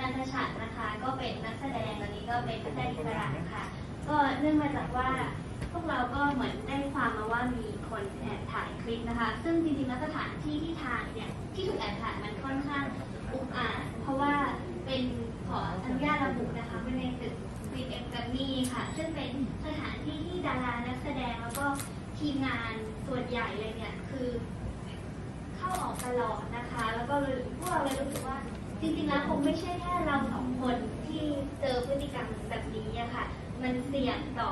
นันทชัดนะคะ ก็เป็นนักแสดงตอนนี้ก็เป็นนักแสดงอิสระค่ะก็เนื่องมาจากว่าพวกเราก็เหมือนได้ความมาว่ามีคนแอบถ่ายคลิปนะคะ ซึ่งจริงๆแล้วสถานที่ที่ถ่ายเนี่ยที่ถูกแอบถ่ายมันค่อนข้างอุกอาจเพราะว่าเป็นขออนุญาตระบุนะคะเป็นในตึกซีเอ็มกัมมี่ค่ะ ซึ่งเป็นสถานที่ที่ดารานักแสดงแล้วก็ทีมงานส่วนใหญ่เลยเนี่ยคือ เข้าออกตลอดนะคะ แล้วก็พวกเราเลยรู้สึกว่า จริงๆแล้วคงไม่ใช่แค่เราสองคนที่เจอพฤติกรรมแบบนี้อะค่ะ มันเสี่ยงต่อ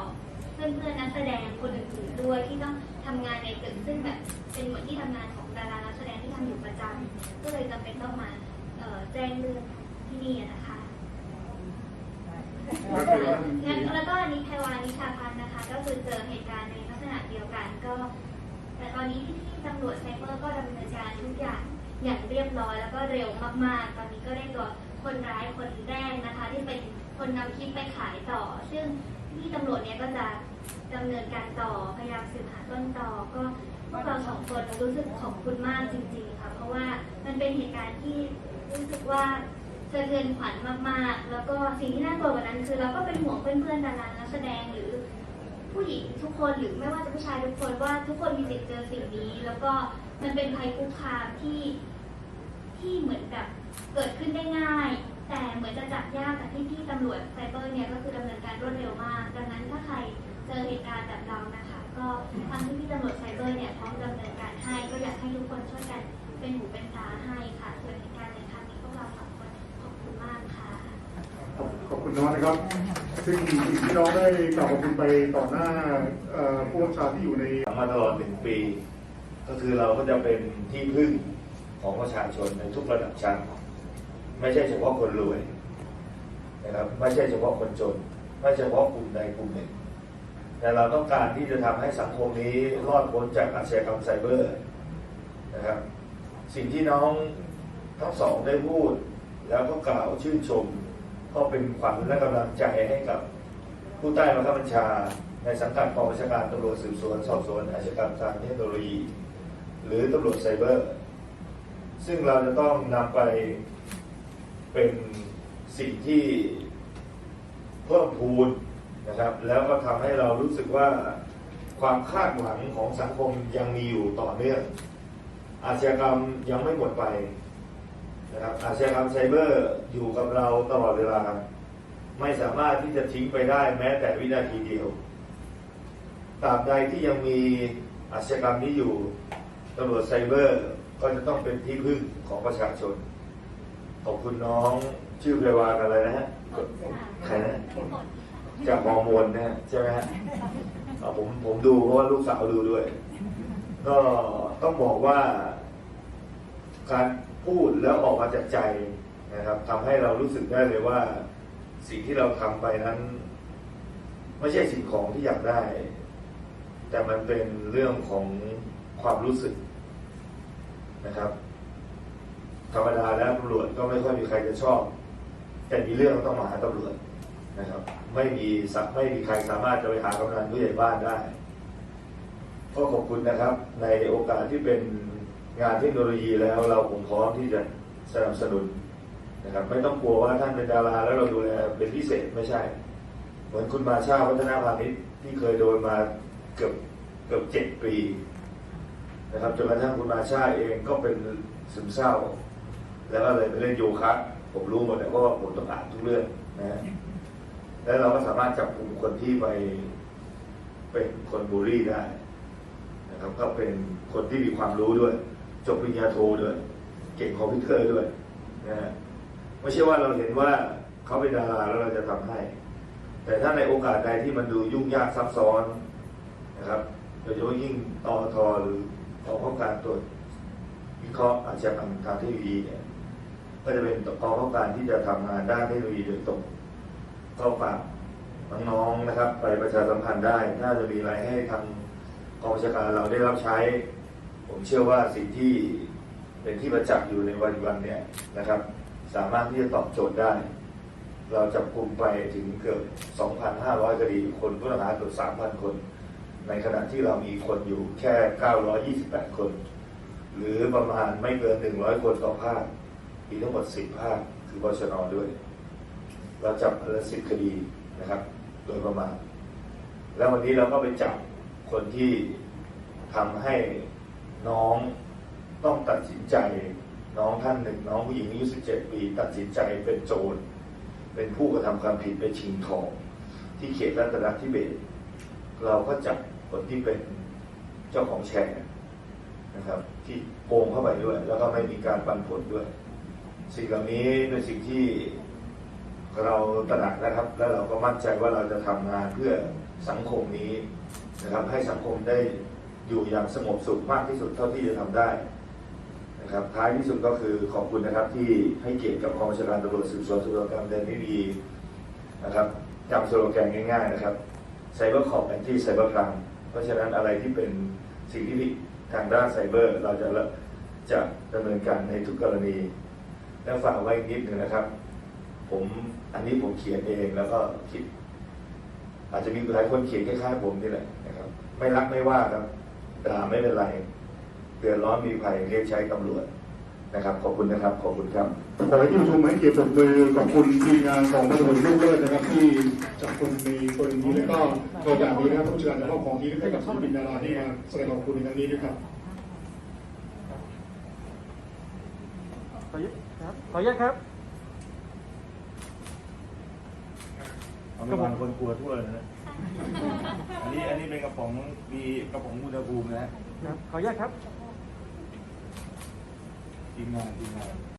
เพื่อนๆนักแสดงคนอื่นๆด้วยที่ต้องทำงานในตึกซึ่งแบบเป็นเหมือนที่ทำงานของดารานักแสดงที่ทำอยู่ประจำก็เลยจำเป็นต้องมาเอ่อแจ้งเรื่องที่นี่อะนะคะงั้นแล้วก็อันนี้ไทวานิชาพันธ์นะคะ ก็คือเจอเหตุการณ์ในลักษณะเดียวกันก็ แต่ตอนนี้ที่ที่ตำรวจไซเบอร์ก็ดำเนินการทุกอย่าง อย่างเรียบร้อยแล้วก็เร็วมากๆ ตอนนี้ก็ได้ตัวคนร้ายคนแรกนะคะ ที่เป็นคนนำคลิปไปขายต่อ ซึ่งที่ตำรวจเนี่ยก็จะดำเนินการต่อพยายามสืบหาต้นต่อก็พวกเราสองคนรู้สึกขอบคุณมากจริง ๆ ค่ะ เพราะว่ามันเป็นเหตุการณ์ที่รู้สึกว่าสะเทือนขวัญมากๆ แล้วก็สิ่งที่น่ากลัวกว่านั้น คือเราก็เป็นห่วงเพื่อนๆดารานักแสดงหรือ ผู้หญิงทุกคนหรือไม่ว่าจะผู้ชายทุกคนว่าทุกคนมีสิทธิ์เจอสิ่งนี้ แล้วก็มันเป็นภัยคุกคามที่ ที่เหมือนแบบเกิดขึ้นได้ง่าย แต่เหมือนจะจับยากแต่ที่ที่ตำรวจไซเบอร์เนี่ยก็คือดำเนินการรวดเร็วมาก ดังนั้นถ้าใครเจอเหตุการณ์แบบเรานะคะ ก็ทางที่ที่ตำรวจไซเบอร์เนี่ยพร้อมดำเนินการให้ก็อยากให้ทุกคนช่วยกันเป็นหูเป็นตาให้ค่ะส่วนเหตุการณ์ในครั้งนี้พวกเราสองคนขอบคุณมากค่ะขอบคุณน้องนะครับ ซึ่งสิ่งที่น้องได้กล่าวขอบคุณไปต่อหน้าเอ่อผู้บัญชาที่อยู่ในมาตลอดหนึ่งปี ก็คือเราก็จะเป็นที่พึ่ง ของประชาชนในทุกระดับชั้น ไม่ใช่เฉพาะคนรวยนะครับไม่ใช่เฉพาะคนจน ไม่ใช่เฉพาะกลุ่มใดกลุ่มหนึ่ง แต่เราต้องการที่จะทำให้สังคมนี้รอดพ้นจากอาชญากรรมไซเบอร์นะครับสิ่งที่น้องทั้งสองได้พูด แล้วก็กล่าวชื่นชม ก็เป็นขวัญและกำลังใจให้กับผู้ใต้บังคับบัญชาในสังกัดกองบัญชาการตำรวจสืบสวน สอบสวนอาชญากรรมทางเทคโนโลยี หรือตำรวจไซเบอร์ ซึ่งเราจะต้องนำไปเป็นสิ่งที่เพิ่มพูนนะครับ แล้วก็ทำให้เรารู้สึกว่าความคาดหวังของสังคมยังมีอยู่ต่อเนื่อง อาชญากรรมยังไม่หมดไปนะครับอาชญากรรมไซเบอร์อยู่กับเราตลอดเวลา ไม่สามารถที่จะทิ้งไปได้แม้แต่วินาทีเดียวตราบใดที่ยังมีอาชญากรรมนี้อยู่ตำรวจไซเบอร์ ก็จะต้องเป็นที่พึ่งของประชาชน ขอบคุณน้องชื่อเรวากันเลยนะฮะใครนะจากฮอร์โมนนะฮะใช่ไหมฮะอ่าผมผมดูเพราะว่าลูกสาวดูด้วย ก็ต้องบอกว่า การพูดแล้วออกมาจากใจนะครับทำให้เรารู้สึกได้เลยว่า สิ่งที่เราทำไปนั้น ไม่ใช่สิ่งของที่อยากได้ แต่มันเป็นเรื่องของความรู้สึก นะครับ ธรรมดาแล้วตำรวจก็ไม่ค่อยมีใครจะชอบ แต่มีเรื่องต้องมาหาตำรวจนะครับ ไม่มีสักไม่มีใครสามารถจะไปหากำนันผู้ใหญ่บ้านได้ก็ขอบคุณนะครับ ในโอกาสที่เป็นงานเทคโนโลยีแล้วเราผมพร้อมที่จะสนับสนุนนะครับไม่ต้องกลัวว่าท่านเป็นดาราแล้วเราดูแลเป็นพิเศษไม่ใช่ เหมือนคุณมาชาพัฒนาพาณิชย์ที่เคยโดนมาเกือบเกือบเจ็ดปี นะครับจนกระทั่งคุณมาชาเองก็เป็นซึมเศร้า แล้วก็เลยไปเล่นโยคะผมรู้หมดแต่ว่าผมต้องอ่านทุกเรื่องนะฮะแล้วเราก็สามารถจับกลุ่มคนที่ไปเป็นคนบูลลี่ได้นะครับ ก็เป็นคนที่มีความรู้ด้วย จบปริญญาโทด้วย เก่งคอมพิวเตอร์ด้วยนะฮะไม่ใช่ว่าเราเห็นว่าเขาเป็นดาราแล้วเราจะทำให้ แต่ถ้าในโอกาสใดที่มันดูยุ่งยากซับซ้อนนะครับโดยเฉพาะยิ่งตอทหรือ กองข้าการตรวจวิเคราะห์อาชญากรรมทางเทคโนโลยีเนี่ยก็จะเป็นกองข้าการที่จะทำงานด้านเทคโนโลยีโดยตรงก็ฝากน้องๆนะครับ ไปประชาสัมพันธ์ได้ถ้าจะมีอะไรให้ทางกองบัญชาการเราได้รับใช้ ผมเชื่อว่าสิ่งที่เป็นที่ประจักษ์อยู่ในวันวันเนี่ยนะครับ สามารถที่จะตอบโจทย์ได้ เราจับกลุ่มไปถึงเกือบ 2,500 คดี คนผู้ต้องหาเกือบ3,000 คน ในขณะที่เรามีคนอยู่แค่ 928 คน หรือประมาณไม่เกิน 100 คนต่อภาคมีทั้งหมด 10 ภาค คือบชนด้วย เราจับละสิบคดีนะครับ โดยประมาณ แล้ววันนี้เราก็ไปจับคนที่ทำให้น้องต้องตัดสินใจ น้องท่านหนึ่ง น้องผู้หญิงอายุ 17 ปี ตัดสินใจเป็นโจร เป็นผู้กระทำความผิดไปชิงทอง ที่เขตรัตนทิเบศ เราก็จับคนที่เป็นเจ้าของแชร์นะครับ ที่โกงเข้าไปด้วย แล้วก็ไม่มีการปันผลด้วย สิ่งเหล่านี้เป็นสิ่งที่เราตระหนักนะครับ และเราก็มั่นใจว่าเราจะทำงานเพื่อสังคมนี้นะครับให้สังคมได้อยู่อย่างสงบสุขมากที่สุดเท่าที่จะทำได้นะครับท้ายที่สุดก็คือขอบคุณนะครับที่ให้เกียรติกับกองบัญชาการตำรวจสืบสวนสอบสวนกรรมเดินไม่ดีนะครับจำสโลแกนง่าย ๆ นะครับ ไซเบอร์ขอบแอนตี้ไซเบอร์ครามเพราะฉะนั้นอะไรที่เป็นสิ่งที่ผิดทางด้านไซเบอร์ เราจะจะดำเนินการในทุกกรณี แล้วฝากไว้นิดหนึ่งนะครับ ผมอันนี้ผมเขียนเองแล้วก็คิด อาจจะมีหลายคนเขียนคล้ายๆผมนี่แหละนะครับ ไม่รักไม่ว่าครับด่าไม่เป็นไรเดือดร้อนมีภัยเรียกใช้ตำรวจ นะครับขอบคุณนะครับขอบคุณครับขอให้ที่ประชุมให้เกียรติปรบมือขอบคุณทีมงานของตำรวจลูกเลิศนะครับที่จับคนในกรณีนี้แล้วก็โอกาสนี้นะครับผู้จัดการจะมอบของที่ให้กับศิลปินดาราที่มาแสดงขอบคุณในครั้งนี้ด้วยครับขออนุญาตครับขออนุญาตครับเอาไปวางคนกลัวทั่วเลยนะอันนี้อันนี้เป็นกระป๋องมีกระป๋องอุณหภูมินะฮะครับขออนุญาตครับ Tingnan, tingnan.